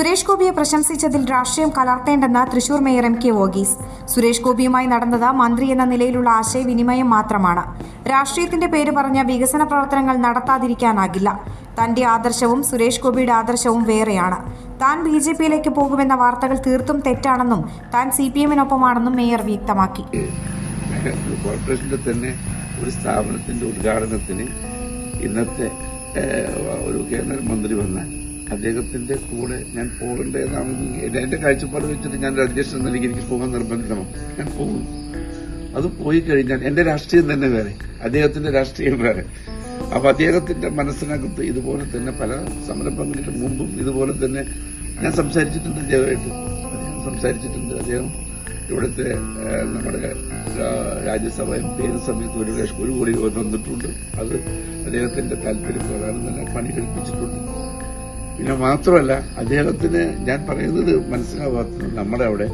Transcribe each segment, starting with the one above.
സുരേഷ് ഗോപിയെ പ്രശംസിച്ചതിൽ രാഷ്ട്രീയം കലർത്തേണ്ടെന്ന് Thrissur mayor M K Varghese Suresh ഗോപിയുമായി നടന്നത് മന്ത്രി എന്ന നിലയിലുള്ള ആശയവിനിമയം മാത്രമാണ്. രാഷ്ട്രീയത്തിന്റെ പേര് പറഞ്ഞ വികസന പ്രവർത്തനങ്ങൾ നടത്താതിരിക്കാനാകില്ല. തന്റെ ആദർശവും സുരേഷ് ഗോപിയുടെ ആദർശവും വേറെയാണ്. താൻ ബി ജെ പിയിലേക്ക് പോകുമെന്ന വാർത്തകൾ തീർത്തും തെറ്റാണെന്നും താൻ സി പി എമ്മിനൊപ്പമാണെന്നും മേയർ വ്യക്തമാക്കി. തന്നെ ഒരു സ്ഥാപനത്തിന്റെ ഉദ്ഘാടനത്തിന് ഇന്നത്തെ ഒരു കേന്ദ്രമന്ത്രി വന്നാൽ അദ്ദേഹത്തിന്റെ കൂടെ ഞാൻ പോകേണ്ടതാണെങ്കിൽ എന്റെ കാഴ്ചപ്പാട് വെച്ചിട്ട് ഞാൻ അഡ്ജസ്റ്റ് എന്ന നിലയ്ക്ക് എനിക്ക് പോകാൻ നിർബന്ധിതമാണ് ഞാൻ പോകും. അത് പോയി കഴിഞ്ഞാൽ എന്റെ രാഷ്ട്രീയം തന്നെ വേറെ. അദ്ദേഹത്തിന്റെ രാഷ്ട്രീയം വേറെ. അപ്പൊ അദ്ദേഹത്തിന്റെ മനസ്സിനകത്ത് ഇതുപോലെ തന്നെ പല സംരംഭങ്ങൾക്ക് മുമ്പും ഇതുപോലെ തന്നെ ഞാൻ സംസാരിച്ചിട്ടുണ്ട് അദ്ദേഹമായിട്ട്. അദ്ദേഹം സംസാരിച്ചിട്ടുണ്ട്. അദ്ദേഹം ഇവിടുത്തെ നമ്മുടെ രാജ്യസഭ എം പി സമയത്ത് ഒരു ലക്ഷം ഒരു കോടി തന്നിട്ടുണ്ട്. അത് അദ്ദേഹത്തിന്റെ താല്പര്യം പ്രകാരം തന്നെ പണി കഴിപ്പിച്ചിട്ടുണ്ട്. പിന്നെ മാത്രമല്ല അദ്ദേഹത്തിന് ഞാൻ പറയുന്നത് മനസ്സിലാവാത്തത് നമ്മുടെ അവിടെ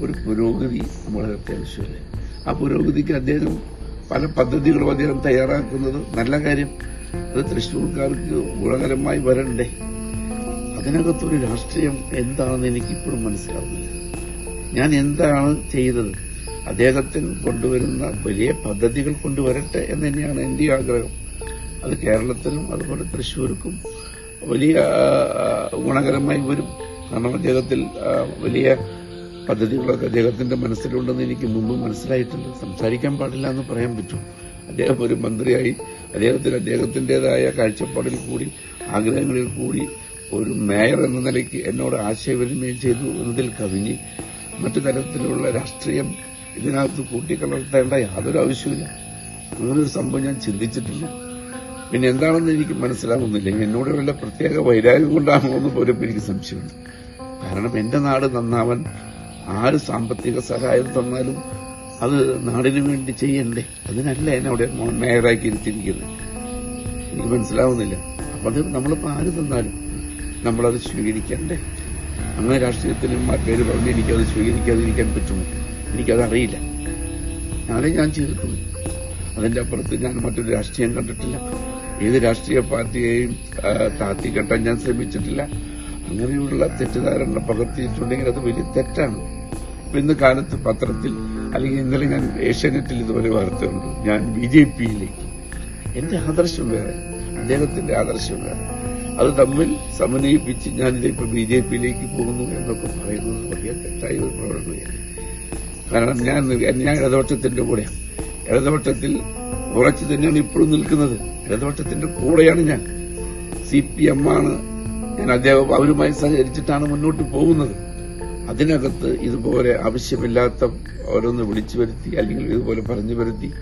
ഒരു പുരോഗതി നമ്മളെ അത്യാവശ്യമല്ലേ ആ പുരോഗതിക്ക് അദ്ദേഹം പല പദ്ധതികളും അദ്ദേഹം തയ്യാറാക്കുന്നത് നല്ല കാര്യം. അത് തൃശ്ശൂർക്കാർക്ക് ഗുണകരമായി വരണ്ടേ? അതിനകത്തൊരു രാഷ്ട്രീയം എന്താണെന്ന് എനിക്ക് ഇപ്പോഴും മനസ്സിലാവുന്നില്ല. ഞാൻ എന്താണ് ചെയ്തത്? അദ്ദേഹത്തിന് കൊണ്ടുവരുന്ന വലിയ പദ്ധതികൾ കൊണ്ടുവരട്ടെ എന്ന് തന്നെയാണ് എന്റെ ആഗ്രഹം. അത് കേരളത്തിനും അതുപോലെ തൃശ്ശൂർക്കും വലിയ ഗുണകരമായി വരും. കാരണം അദ്ദേഹത്തിൽ വലിയ പദ്ധതികളൊക്കെ അദ്ദേഹത്തിന്റെ മനസ്സിലുണ്ടെന്ന് എനിക്ക് മുമ്പ് മനസ്സിലായിട്ടുണ്ട്. സംസാരിക്കാൻ പാടില്ല എന്ന് പറയാൻ പറ്റും. അദ്ദേഹം ഒരു മന്ത്രിയായി. അദ്ദേഹത്തിന് അദ്ദേഹത്തിന്റെതായ കാഴ്ചപ്പാടിൽ കൂടി ആഗ്രഹങ്ങളിൽ കൂടി ഒരു മേയർ എന്ന നിലയ്ക്ക് എന്നോട് ആശയവിനിമയം ചെയ്തു എന്നതിൽ കവിഞ്ഞ് മറ്റു തരത്തിലുള്ള രാഷ്ട്രീയം ഇതിനകത്ത് കൂട്ടിക്കലർത്തേണ്ട യാതൊരു ആവശ്യമില്ല അങ്ങനൊരു സംഭവം ഞാൻ ചിന്തിച്ചിട്ടില്ല. പിന്നെ എന്താണെന്ന് എനിക്ക് മനസ്സിലാകുന്നില്ല എന്നോട് വല്ല പ്രത്യേക വൈരാഗ്യം കൊണ്ടാണോ എന്ന് പോലും എനിക്ക് സംശയമുണ്ട്. കാരണം എന്റെ നാട് നന്നാവൻ ആര് സാമ്പത്തിക സഹായം തന്നാലും അത് നാടിന് വേണ്ടി ചെയ്യണ്ടേ? അതിനല്ല എന്നെ മേയറാക്കി ഇരുത്തിയിരിക്കുന്നത്. എനിക്ക് മനസ്സിലാവുന്നില്ല. അപ്പൊ അത് നമ്മളിപ്പോ ആര് തന്നാലും നമ്മളത് സ്വീകരിക്കണ്ടേ? അങ്ങനെ രാഷ്ട്രീയത്തിലും പേര് പറഞ്ഞ് എനിക്കത് സ്വീകരിക്കാതിരിക്കാൻ പറ്റുമോ? എനിക്കത് അറിയില്ല. ഞാനേ ഞാൻ ചെയ്തിട്ടുള്ളൂ അതിന്റെ അപ്പുറത്ത് ഞാൻ മറ്റൊരു രാഷ്ട്രീയം കണ്ടിട്ടില്ല. ഏത് രാഷ്ട്രീയ പാർട്ടിയെയും താത്തിക്കെട്ടാൻ താത്തി കെട്ടാൻ ഞാൻ ശ്രമിച്ചിട്ടില്ല. അങ്ങനെയുള്ള തെറ്റിദ്ധാരണ പകർത്തിയിട്ടുണ്ടെങ്കിൽ അത് വലിയ തെറ്റാണ്. ഇന്ന് കാലത്ത് പത്രത്തിൽ അല്ലെങ്കിൽ ഇന്നലെ ഞാൻ ഏഷ്യാനെറ്റിൽ ഇതുപോലെ വാർത്തയുണ്ട്. ഞാൻ ബി ജെ പിയിലേക്ക്. എന്റെ ആദർശം വേറെ അദ്ദേഹത്തിന്റെ ആദർശം വേറെ. അത് തമ്മിൽ സമന്വയിപ്പിച്ച് ഞാനിതിപ്പോ ബി ജെ പിയിലേക്ക് പോകുന്നു എന്നൊക്കെ പറയുന്നത് വലിയ തെറ്റായ ഒരു പ്രവണതയാണ്. കാരണം ഞാൻ ഞാൻ ഇടതോട്ടത്തിന്റെ കൂടെയാണ്. ഇടതുപക്ഷത്തിൽ ഉറച്ചു തന്നെയാണ് ഇപ്പോഴും നിൽക്കുന്നത്. ഇടതുപക്ഷത്തിന്റെ കൂടെയാണ് ഞാൻ. സി പി എം ആണ് ഞാൻ അദ്ദേഹം അവരുമായി സഹകരിച്ചിട്ടാണ് മുന്നോട്ട് പോകുന്നത്. അതിനകത്ത് ഇതുപോലെ ആവശ്യമില്ലാത്ത ഓരോന്ന് വിളിച്ചു വരുത്തി അല്ലെങ്കിൽ ഇതുപോലെ പറഞ്ഞു വരുത്തി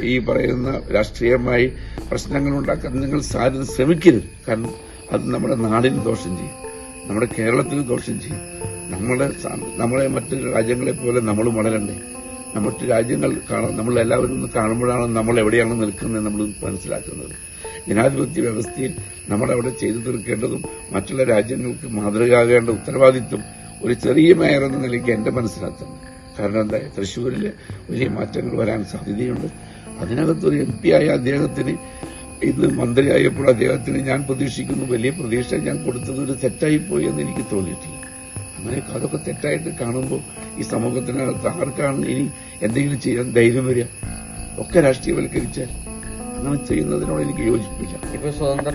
ഈ പറയുന്ന രാഷ്ട്രീയമായി പ്രശ്നങ്ങൾ ഉണ്ടാക്കാൻ നിങ്ങൾ സാധ്യത ശ്രമിക്കരുത്. കാരണം അത് നമ്മുടെ നാടിന് ദോഷം ചെയ്യും. നമ്മുടെ കേരളത്തിന് ദോഷം ചെയ്യും. നമ്മുടെ നമ്മളെ മറ്റു രാജ്യങ്ങളെ പോലെ നമ്മൾ വളരണ്ടേ? മറ്റ് രാജ്യങ്ങൾ കാണാൻ നമ്മൾ എല്ലാവരും കാണുമ്പോഴാണ് നമ്മൾ എവിടെയാണ് നിൽക്കുന്നത് നമ്മൾ മനസ്സിലാക്കുന്നത്. ജനാധിപത്യ വ്യവസ്ഥയിൽ നമ്മളവിടെ ചെയ്തു തീർക്കേണ്ടതും മറ്റുള്ള രാജ്യങ്ങൾക്ക് മാതൃകയാകേണ്ട ഉത്തരവാദിത്വം ഒരു ചെറിയ മേയർ എന്ന നിലയ്ക്ക് എന്റെ മനസ്സിലാക്കുന്നു കാരണം എന്താ തൃശ്ശൂരിൽ വലിയ മാറ്റങ്ങൾ വരാൻ സാധ്യതയുണ്ട്. അതിനകത്ത് ഒരു എം പി ആയ അദ്ദേഹത്തിന് ഇന്ന് മന്ത്രിയായപ്പോൾ അദ്ദേഹത്തിന് ഞാൻ പ്രതീക്ഷിക്കുന്നു വലിയ പ്രതീക്ഷ ഞാൻ കൊടുത്തത് ഒരു തെറ്റായിപ്പോയി എന്ന് എനിക്ക് തോന്നിയിട്ടില്ല. അങ്ങനെ അതൊക്കെ തെറ്റായിട്ട് കാണുമ്പോൾ ഈ സമൂഹത്തിനകത്ത് ആർക്കാണ് ഇനി എന്തെങ്കിലും ചെയ്യാൻ ധൈര്യം വരിക? ഒക്കെ രാഷ്ട്രീയവൽക്കരിച്ചാൽ അങ്ങനെ ചെയ്യുന്നതിനോട് എനിക്ക് യോജിപ്പില്ല. ഇപ്പൊ സ്വതന്ത്ര